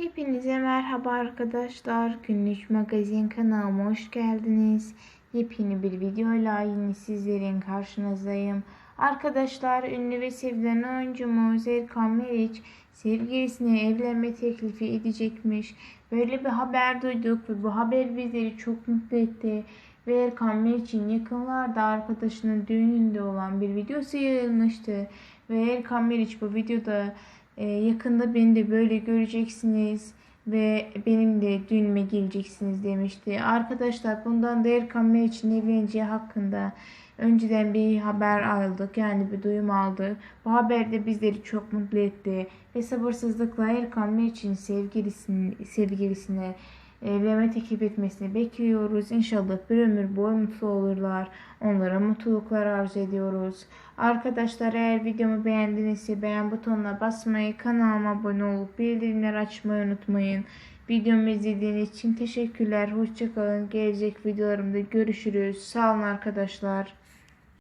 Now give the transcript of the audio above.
Hepinize merhaba arkadaşlar. Günlük magazin kanalıma hoş geldiniz. Yepyeni bir videoyla yine sizlerin karşınızdayım. Arkadaşlar ünlü ve sevilen oyuncumuz Erkan Meriç sevgilisine evlenme teklifi edecekmiş. Böyle bir haber duyduk ve bu haber bizleri çok mutlu etti. Ve Erkan Meriç'in yakınlarda arkadaşının düğününde olan bir videosu yayılmıştı. Ve Erkan Meriç bu videoda yakında beni de böyle göreceksiniz ve benim de düğünüme geleceksiniz demişti. Arkadaşlar bundan da Erkan Meriç'in evleneceği hakkında önceden bir haber aldık. Yani bir duyum aldık. Bu haber de bizleri çok mutlu etti. Ve sabırsızlıkla Erkan Meriç'in sevgilisini, sevgilisine evlenme teklif etmesini bekliyoruz. İnşallah bir ömür boyu mutlu olurlar. Onlara mutluluklar arzu ediyoruz. Arkadaşlar eğer videomu beğendinizse beğen butonuna basmayı, kanalıma abone olup bildirimleri açmayı unutmayın. Videomu izlediğiniz için teşekkürler. Hoşçakalın. Gelecek videolarımda görüşürüz. Sağ olun arkadaşlar.